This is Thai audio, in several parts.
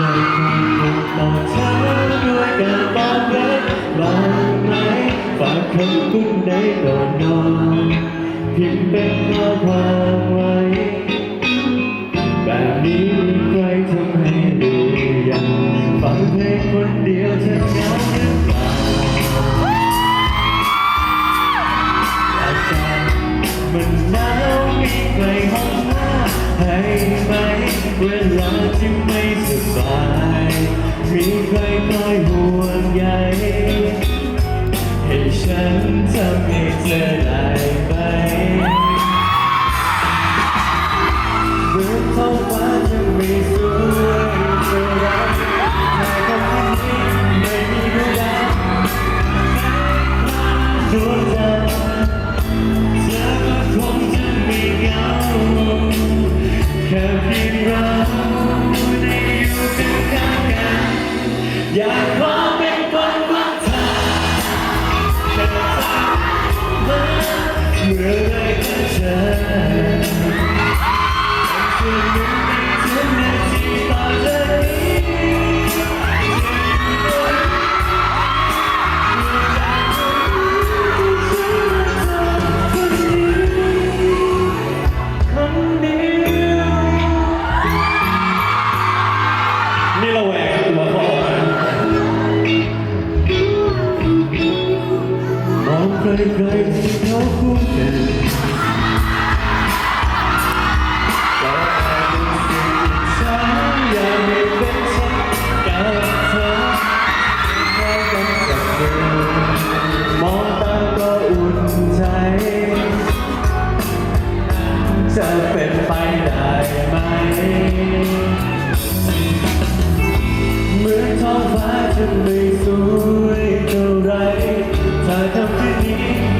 ยังคงผูกพันด้วยกันตอนเด็กบางไหมฝากคำคุณในตอนนอนพิมพ์เป็นข้อความ take a chance.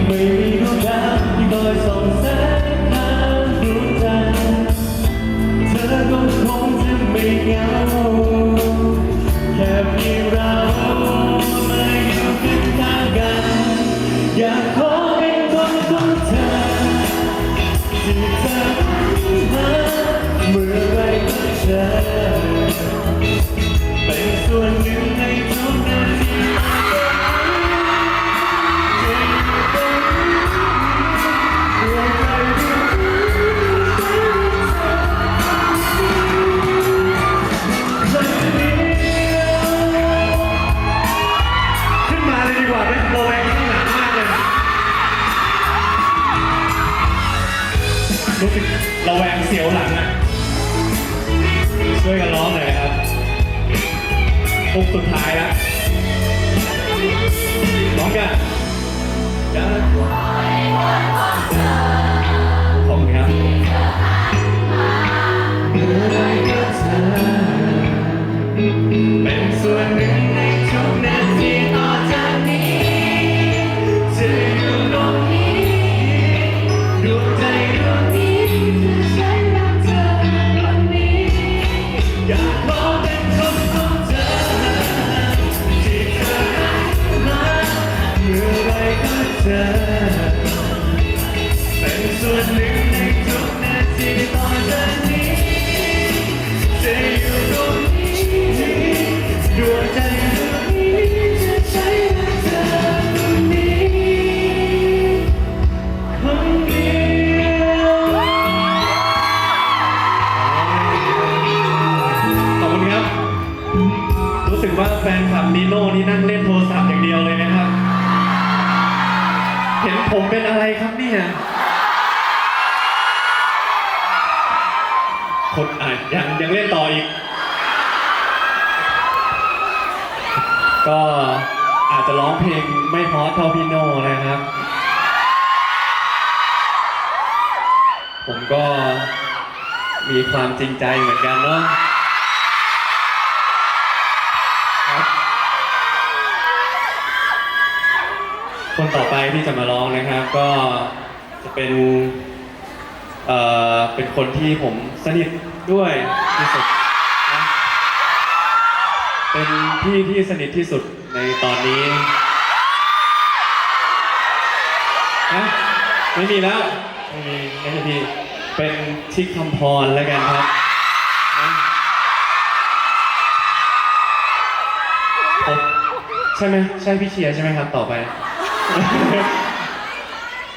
ไม่มีดวงดาวที่คอยส่องแสงทางดวงจันทร์เธอก็คงจะไม่เหงาแค่เพีเรามาอยู่กันข้างกัน อยากขอเป็นคนของเธอที่เธอหาเมื่อไรก็เจอ รู้สึกระแวงเสียวหลังอะ ช่วยกันร้องหน่อยครับปุกสุดท้ายแล้ว ว่าแฟนคลับนีโน่นี่นั่งเล่นโทรศัพท์อย่างเดียวเลยนะครับ เห็นผมเป็นอะไรครับเนี่ย คนอะยังยังเล่นต่ออีก ก็อาจจะร้องเพลงไม่เพราะเท่าพี่โน่นะครับ ผมก็มีความจริงใจเหมือนกันเนาะ คนต่อไปที่จะมาร้องนะครับ ก็จะเป็นเอ่อเป็นคนที่ผมสนิทด้วยที่สุดนะเป็นพี่ที่สนิทที่สุดในตอนนี้นะไม่มีแล้วไม่มีไม่ใช่พี่เป็นชิคคำพรแล้วกันครับนะผมใช่ไหมใช่พี่เชียร์ใช่ไหมครับต่อไป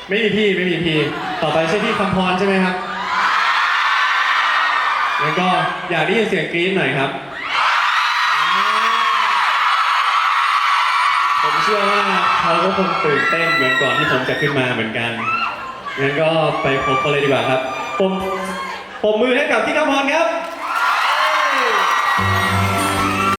ไม่มีพี่ไม่มีพี่ ต่อไปใช่พี่คำพรใช่ไหมครับงั้นก็อยากได้ยินเสียงกรี๊ดหน่อยครับ ผมเชื่อว่าเขาก็คงตื่นเต้นเหมือนก่อนที่ผมจะขึ้นมาเหมือนกัน งั้นก็ไปพบกันเลยดีกว่าครับ ผมผมมือให้กับพี่คำพรครับ